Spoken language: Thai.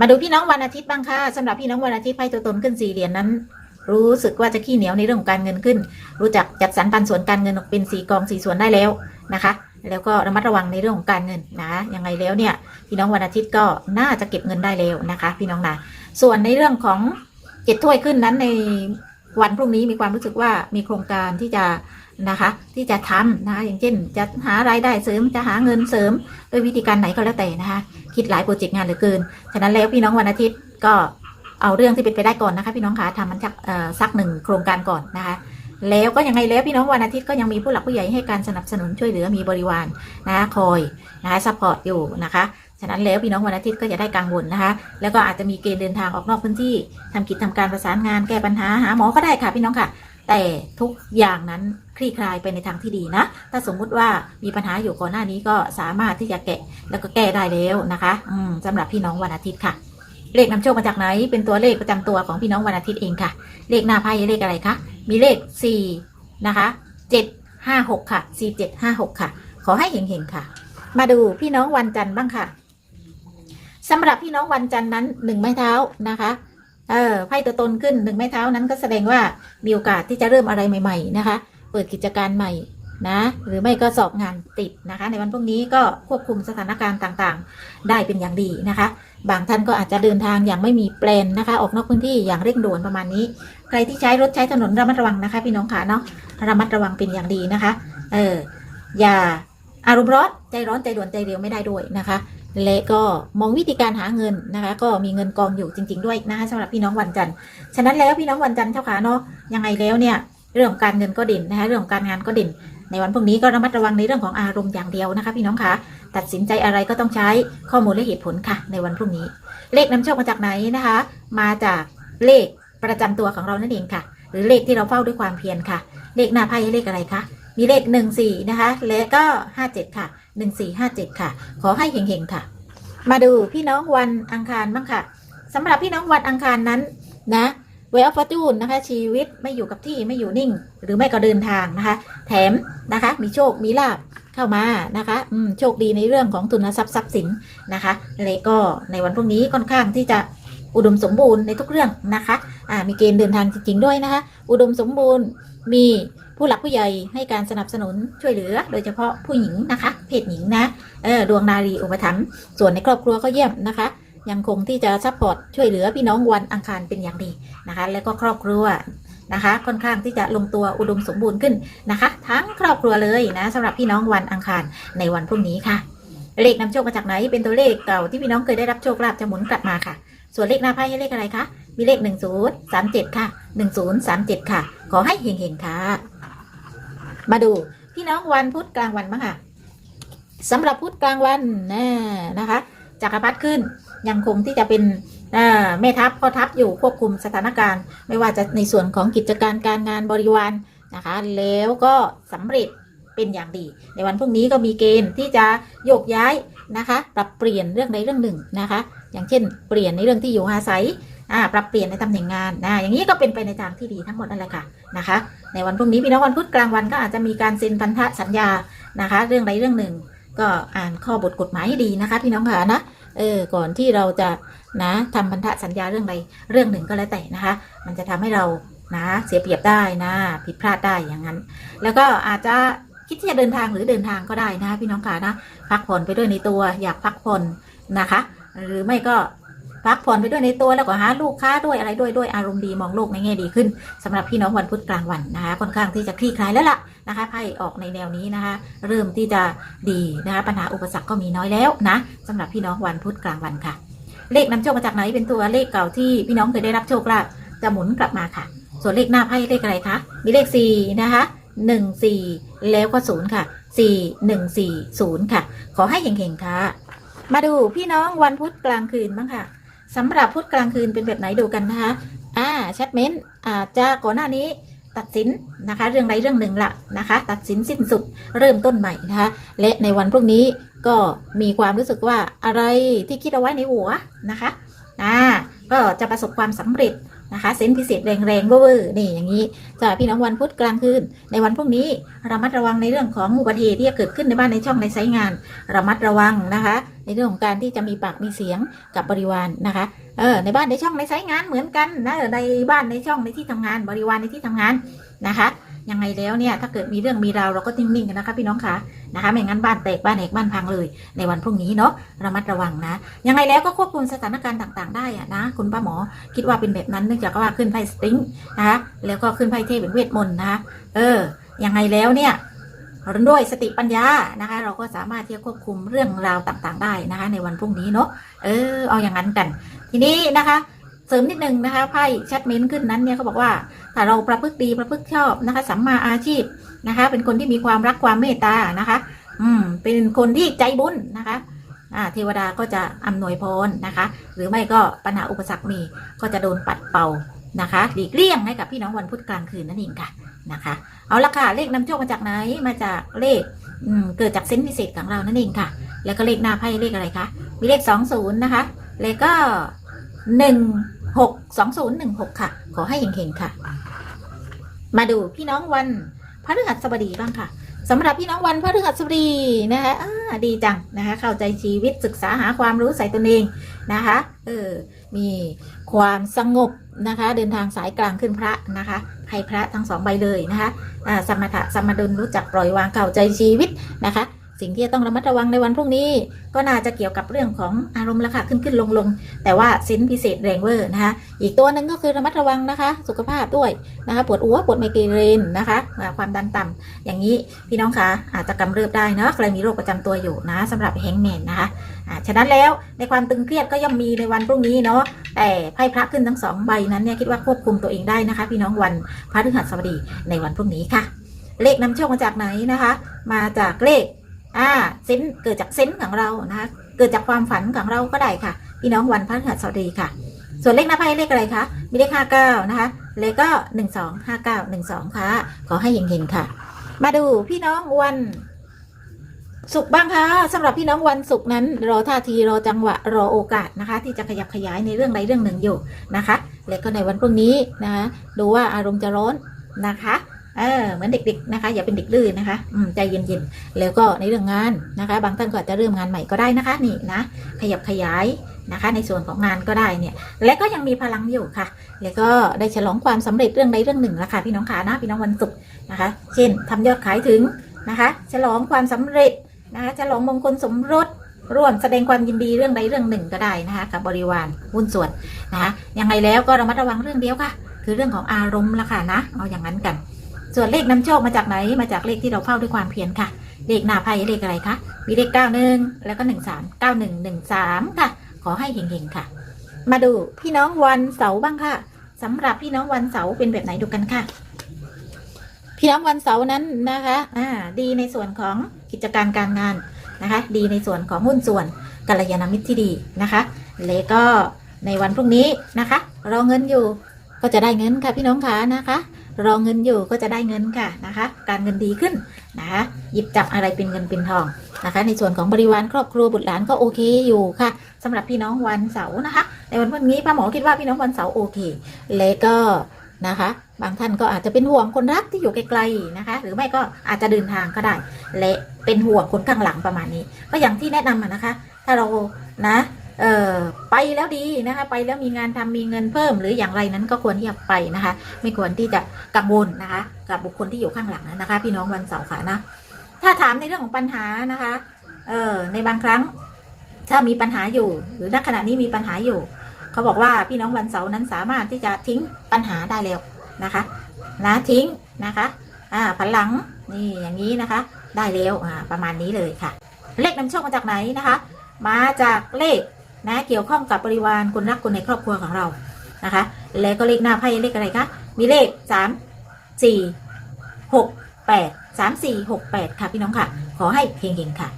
มาดูพี่น้องวันอาทิตย์บ้างค่ะสำหรับพี่น้องวันอาทิตย์ไพ่ตัวตนขึ้นสี่เหรียญนั้น รู้สึกว่าจะขี้เหนียวในเรื่องของการเงินขึ้น รู้จักจัดสรรปันส่วนการเงินออกเป็นสีกองสีส่วนได้แล้วนะคะ แล้วก็ระมัดระวังในเรื่องของการเงินนะยังไงแล้วเนี่ยพี่น้องวันอาทิตย์ก็น่าจะเก็บเงินได้แล้วนะคะ พี่น้องนะส่วนในเรื่องของเจ็ดถ้วยขึ้นนั้นในวันพรุ่งนี้มีความรู้สึกว่ามีโครงการที่จะ นะคะ ที่จะทำนะคะอย่างเช่น จะหารายได้เสริมจะหาเงินเสริมด้วยวิธีการไหนก็แล้วแต่นะคะ คิดหลายโปรเจกต์งานเหลือเกิน ฉะนั้นแล้วพี่น้องวันอาทิตย์ก็เอาเรื่องที่เป็นไปได้ก่อนนะคะ พี่น้องคะทำมันสักหนึ่งโครงการก่อนนะคะแล้วก็ยังไงแล้วพี่น้องวันอาทิตย์ก็ยังมีผู้หลักผู้ใหญ่ให้การสนับสนุนช่วยเหลือมีบริวารนะคะคอยนะคะซัพพอร์ตอยู่นะคะฉะนั้นแล้วพี่น้องวันอาทิตย์ก็จะได้กังวลนะคะ แล้วก็อาจจะมีเกณฑ์เดินทางออกนอกพื้นที่ทำกิจทำการประสานงานแก้ปัญหาหาหมอก็ได้ค่ะพี่น้องค่ะ แต่ทุกอย่างนั้นคลี่คลายไปในทางที่ดีนะ ถ้าสมมุติว่ามีปัญหาอยู่ก่อนหน้านี้ก็สามารถที่จะแกะแล้วก็แก้ได้แล้วนะคะอืมสำหรับพี่น้องวันอาทิตย์ค่ะ เลขนำโชคมาจากไหน เป็นตัวเลขประจำตัวของพี่น้องวันอาทิตย์เองค่ะ เลขหน้าไพ่เลขอะไรคะ มีเลขสี่นะคะเจ็ดห้าหกค่ะสี่เจ็ดห้าหกค่ะ ขอให้เห็งๆค่ะ มาดูพี่น้องวันจันทร์บ้างค่ะสำหรับพี่น้องวันจันทร์นั้นหนึ่งไม้เท้านะคะ เออไพ่ตัวตนขึ้นหนึ่งไม้เท้านั้นก็แสดงว่ามีโอกาสที่จะเริ่มอะไรใหม่ ๆ นะคะ เปิดกิจการใหม่นะ หรือไม่ก็สอบงานติดนะคะ ในวันพรุ่งนี้ก็ควบคุมสถานการณ์ต่างๆ ได้เป็นอย่างดีนะคะ บางท่านก็อาจจะเดินทางอย่างไม่มีแปลนนะคะ ออกนอกพื้นที่อย่างเร่งด่วนประมาณนี้ ใครที่ใช้รถใช้ถนนระมัดระวังนะคะพี่น้องค่ะเนาะระมัดระวังเป็นอย่างดีนะคะ เอออย่าอารมณ์ร้อนใจร้อนใจด่วนใจเร็วไม่ได้ด้วยนะคะ และก็มองวิธีการหาเงินนะคะ ก็มีเงินกองอยู่จริง ๆ ด้วยนะคะสำหรับพี่น้องวันจันทร์ฉะนั้นแล้วพี่น้องวันจันทร์เจ้าขาเนาะยังไงแล้วเนี่ยเรื่องของการเงินก็เด่นนะคะเรื่องของการงานก็เด่น ในวันพรุ่งนี้ก็ระมัดระวังในเรื่องของอารมณ์อย่างเดียวนะคะ พี่น้องคะตัดสินใจอะไรก็ต้องใช้ข้อมูลและเหตุผลค่ะ ในวันพรุ่งนี้ เลขนำโชคมาจากไหนนะคะ มาจากเลขประจำตัวของเรานั่นเองค่ะ หรือเลขที่เราเฝ้าด้วยความเพียรค่ะ เลขหน้าไพ่เลขอะไรคะมีเลขหนึ่งสี่นะคะ และก็ห้าเจ็ดค่ะ หนึ่งสี่ห้าเจ็ดค่ะ ขอให้เฮงๆค่ะ มาดูพี่น้องวันอังคารบ้างค่ะสำหรับพี่น้องวันอังคารนั้นนะเวลฟอร์จูนนะคะ ชีวิตไม่อยู่กับที่ไม่อยู่นิ่ง หรือไม่ก็เดินทางนะคะ แถมนะคะ มีโชคมีลาบเข้ามานะคะอืมโชคดีในเรื่องของทุนทรัพย์ทรัพย์สินนะคะและก็ในวันพรุ่งนี้ค่อนข้างที่จะ อุดมสมบูรณ์ในทุกเรื่องนะคะอ่ามีเกณฑ์เดินทางจริงๆด้วยนะคะ อุดมสมบูรณ์มีผู้หลักผู้ใหญ่ให้การสนับสนุนช่วยเหลือ โดยเฉพาะผู้หญิงนะคะ เพศหญิงนะเออดวงนารีอุปถัมภ์ส่วนในครอบครัวก็เยี่ยมนะคะ ยังคงที่จะซัพพอร์ตช่วยเหลือพี่น้องวันอังคารเป็นอย่างดีนะคะ แล้วก็ครอบครัวนะคะ ค่อนข้างที่จะลงตัวอุดมสมบูรณ์ขึ้นนะคะ ทั้งครอบครัวเลยนะสำหรับพี่น้องวันอังคารในวันพรุ่งนี้ค่ะเลขนำโชคมาจากไหนเป็นตัวเลขเก่าที่พี่น้องเคยได้รับโชคลาภจะหมุนกลับมาค่ะ ส่วนเลขหน้าไพ่ให้เลขอะไรคะ มีเลข 1 0 3 7 ค่ะ 1 0 3 7 ค่ะ ขอให้เฮงๆค่ะ มาดูพี่น้องวันพุธกลางวันบ้างค่ะสำหรับพุธกลางวันนะนะคะจักรพรรดิขึ้นยังคงที่จะเป็นแม่ทัพพ่อทัพอยู่ควบคุมสถานการณ์ ไม่ว่าจะในส่วนของกิจการการงานบริวารนะคะ แล้วก็สำเร็จเป็นอย่างดี ในวันพรุ่งนี้ก็มีเกณฑ์ที่จะโยกย้าย นะคะ ปรับเปลี่ยนเรื่องใดเรื่องหนึ่งนะคะ อย่างเช่น เปลี่ยนในเรื่องที่อยู่อาศัยอ่าปรับเปลี่ยนในตำแหน่งงานนะอย่างนี้ก็เป็นไปในทางที่ดีทั้งหมดนั่นแหละค่ะนะคะ ในวันพรุ่งนี้พี่น้องวันพุธกลางวันก็อาจจะมีการเซ็นพันธสัญญานะคะ เรื่องใดเรื่องหนึ่ง ก็อ่านข้อบทกฎหมายให้ดีนะคะพี่น้องค่ะนะเออก่อนที่เราจะนะทำพันธสัญญาเรื่องใดเรื่องหนึ่งก็แล้วแต่นะคะ มันจะทำให้เรานะเสียเปรียบได้นะ ผิดพลาดได้อย่างนั้น แล้วก็อาจจะ คิดที่จะเดินทางหรือเดินทางก็ได้นะคะพี่น้องค่ะนะพักผ่อนไปด้วยในตัวอยากพักผ่อนนะคะ หรือไม่ก็พักผ่อนไปด้วยในตัวแล้วก็หาลูกค้าด้วยอะไรด้วยด้วยอารมณ์ดีมองโลกในแง่ดีขึ้นสำหรับพี่น้องวันพุธกลางวันนะคะค่อนข้างที่จะคลี่คลายแล้วล่ะนะคะไพ่ออกในแนวนี้นะคะ เริ่มที่จะดีนะคะปัญหาอุปสรรคก็มีน้อยแล้วนะสำหรับพี่น้องวันพุธกลางวันค่ะ เลขนำโชคมาจากไหนเป็นตัวเลขเก่าที่พี่น้องเคยได้รับโชคลาภจะหมุนกลับมาค่ะ ส่วนเลขหน้าไพ่เลขอะไรคะมีเลขสี่นะคะหนึ่งสี่ แล้วก็ศูนย์ค่ะสี่หนึ่งสี่ศูนย์ค่ะ ขอให้เห็งๆค่ะ มาดูพี่น้องวันพุธกลางคืนบ้างค่ะสำหรับพุธกลางคืนเป็นแบบไหนดูกันนะคะอ่าแชทเมนต์อาจจะก่อนหน้านี้ตัดสินนะคะ เรื่องใดเรื่องหนึ่งละนะคะ ตัดสินสิ้นสุดเริ่มต้นใหม่นะคะ และในวันพรุ่งนี้ก็มีความรู้สึกว่าอะไรที่คิดเอาไว้ในหัวนะคะอ่าก็จะประสบความสำเร็จ นะคะเซนพิเศษแรงๆเวอร์นี่อย่างนี้สำหรับพี่น้องวันพุธกลางคืนในวันพรุ่งนี้ระมัดระวังในเรื่องของอุบัติเหตุที่จะเกิดขึ้นในบ้านในช่องในไซต์งานระมัดระวังนะคะ ในเรื่องของการที่จะมีปากมีเสียงกับบริวารนะคะเออในบ้านในช่องในไซต์งานเหมือนกันนะในบ้านในช่องในที่ทำงานบริวารในที่ทำงานนะคะ ยังไงแล้วเนี่ยถ้าเกิดมีเรื่องมีราวเราก็นิ่งๆกันนะคะพี่น้องคะนะคะไม่งั้นบ้านแตกบ้านแหกบ้านพังเลย ในวันพรุ่งนี้เนาะระมัดระวังนะ ยังไงแล้วก็ควบคุมสถานการณ์ต่างๆ ได้อะนะคุณป้าหมอคิดว่าเป็นแบบนั้นเนื่องจากว่าขึ้นไพ่สปริงนะคะแล้วก็ขึ้นไพ่เทพเป็นเวทมนต์นะคะเออยังไงแล้วเนี่ยด้วยสติปัญญานะคะ เราก็สามารถที่จะควบคุมเรื่องราวต่างๆ ได้นะคะ ในวันพรุ่งนี้เนาะเออเอาอย่างนั้นกัน ทีนี้นะคะ เสริมนิดนึงนะคะไพ่แชทเมนต์ขึ้นนั้นเนี่ยเขาบอกว่าถ้าเราประพฤติดีประพฤติชอบนะคะสัมมาอาชีพนะคะ เป็นคนที่มีความรักความเมตตานะคะ อืมเป็นคนที่ใจบุญนะคะอ่าเทวดาก็จะอำนวยพรนะคะ หรือไม่ก็ปัญหาอุปสรรคมีก็จะโดนปัดเป่านะคะหลีกเลี่ยงให้กับพี่น้องวันพุธกลางคืนนั่นเองค่ะนะคะ เอาละค่ะเลขนำโชคมาจากไหนมาจากเลขอืมเกิดจากเซนส์พิเศษของเรานั่นเองค่ะ แล้วก็เลขหน้าไพ่เลขอะไรคะมีเลขสองศูนย์นะคะแล้วก็หนึ่ง หกสองศูนย์หนึ่งหกค่ะ ขอให้เฮงๆค่ะ มาดูพี่น้องวันพฤหัสบดีบ้างค่ะสำหรับพี่น้องวันพฤหัสบดีนะคะดีจังนะคะ เข้าใจชีวิตศึกษาหาความรู้ใส่ตนเองนะคะเออมีความสงบนะคะ เดินทางสายกลางขึ้นพระนะคะให้พระทั้งสองใบเลยนะคะอ่าสมถะสมดุลรู้จักปล่อยวางเข้าใจชีวิตนะคะ สิ่งที่จะต้องระมัดระวังในวันพรุ่งนี้ ก็น่าจะเกี่ยวกับเรื่องของอารมณ์ราคาขึ้นขึ้นลงลงแต่ว่าเซนพิเศษแรงเวอร์นะคะ อีกตัวหนึ่งก็คือระมัดระวังนะคะ สุขภาพด้วยนะคะปวดหัวปวดไมเกเรนนะคะความดันต่ำอย่างนี้พี่น้องคะอาจจะกำเริบได้นะใครมีโรคประจำตัวอยู่นะสำหรับแฮงแมนนะคะอ่าฉะนั้นแล้วในความตึงเครียดก็ย่อมมีในวันพรุ่งนี้เนาะแต่ไพ่พระขึ้นทั้งสองใบนั้นเนี่ยคิดว่าควบคุมตัวเองได้นะคะ พี่น้องวันพระฤหัสบดีในวันพรุ่งนี้ค่ะ เลขนำโชคมาจากไหนนะคะ มาจากเลข อ่าเซนเกิดจากเซนของเรานะคะเกิดจากความฝันของเราก็ได้ค่ะ พี่น้องวันพฤหัสบดีค่ะ ส่วนเลขหน้าไพ่เลขอะไรคะมีเลขห้าเก้านะคะเลขก็หนึ่งสองห้าเก้าหนึ่งสองค่ะ ขอให้เฮงๆค่ะ มาดูพี่น้องวันศุกร์บ้างค่ะสำหรับพี่น้องวันศุกร์นั้น รอท่าทีรอจังหวะรอโอกาสนะคะ ที่จะขยับขยายในเรื่องใดเรื่องหนึ่งอยู่นะคะ และก็ในวันพรุ่งนี้นะคะดูว่าอารมณ์จะร้อนนะคะ เออเหมือนเด็กๆนะคะ อย่าเป็นเด็กดื้อนะคะอืมใจเย็นๆแล้วก็ในเรื่องงานนะคะ บางท่านก็อาจจะเริ่มงานใหม่ก็ได้นะคะนี่นะขยับขยายนะคะ ในส่วนของงานก็ได้เนี่ย และก็ยังมีพลังอยู่ค่ะ แล้วก็ได้ฉลองความสำเร็จเรื่องใดเรื่องหนึ่งละค่ะพี่น้องขานะพี่น้องวันศุกร์นะคะ เช่นทำยอดขายถึงนะคะ ฉลองความสำเร็จนะคะฉลองมงคลสมรสร่วมแสดงความยินดีเรื่องใดเรื่องหนึ่งก็ได้นะคะ กับบริวารหุ้นส่วนนะคะยังไงแล้วก็ระมัดระวังเรื่องเดียวค่ะ คือเรื่องของอารมณ์ละค่ะนะเอาอย่างนั้นกัน ส่วนเลขนำโชคมาจากไหน มาจากเลขที่เราเฝ้าด้วยความเพียรค่ะ เลขหน้าไพ่เลขอะไรคะ มีเลขเก้าหนึ่งแล้วก็หนึ่งสามเก้าหนึ่งหนึ่งสามค่ะ ขอให้เฮงๆค่ะ มาดูพี่น้องวันเสาร์บ้างค่ะสำหรับพี่น้องวันเสาร์เป็นแบบไหนดูกันค่ะ พี่น้องวันเสาร์นั้นนะคะ อ่า ดีในส่วนของกิจการการงานนะคะ ดีในส่วนของหุ้นส่วนกัลยาณมิตรที่ดีนะคะ แล้วก็ในวันพรุ่งนี้นะคะ รอเงินอยู่ก็จะได้เงินค่ะพี่น้องคะนะคะ รอเงินอยู่ก็จะได้เงินค่ะนะคะ การเงินดีขึ้นนะคะหยิบจับอะไรเป็นเงินเป็นทองนะคะ ในส่วนของบริวารครอบครัวบุตรหลานก็โอเคอยู่ค่ะสำหรับพี่น้องวันเสาร์นะคะ ในวันพรุ่งนี้ป้าหมอคิดว่าพี่น้องวันเสาร์โอเค และก็นะคะ บางท่านก็อาจจะเป็นห่วงคนรักที่อยู่ไกลๆนะคะ หรือไม่ก็อาจจะเดินทางก็ได้ และเป็นห่วงคนข้างหลังประมาณนี้ ก็อย่างที่แนะนำนะคะ ถ้าเรานะ เออไปแล้วดีนะคะ ไปแล้วมีงานทำมีเงินเพิ่ม หรืออย่างไรนั้นก็ควรที่จะไปนะคะ ไม่ควรที่จะกังวลนะคะ กับบุคคลที่อยู่ข้างหลังนะคะ พี่น้องวันเสาร์ค่ะนะถ้าถามในเรื่องของปัญหานะคะเออในบางครั้ง ถ้ามีปัญหาอยู่ หรือณขณะนี้มีปัญหาอยู่ เขาบอกว่าพี่น้องวันเสาร์นั้นสามารถที่จะทิ้งปัญหาได้แล้วนะคะนะทิ้งนะคะอ่าผันหลังนี่อย่างนี้นะคะ ได้แล้วอ่าประมาณนี้เลยค่ะ เลขนำโชคมาจากไหนนะคะ มาจากเลข นะเกี่ยวข้องกับบริวารคนรักคนในครอบครัวของเรานะคะ แล้วก็เลขหน้าไพ่เลขอะไรคะมีเลขสามสี่หกแปดสามสี่หกแปดค่ะพี่น้องค่ะ ขอให้เฮงๆค่ะ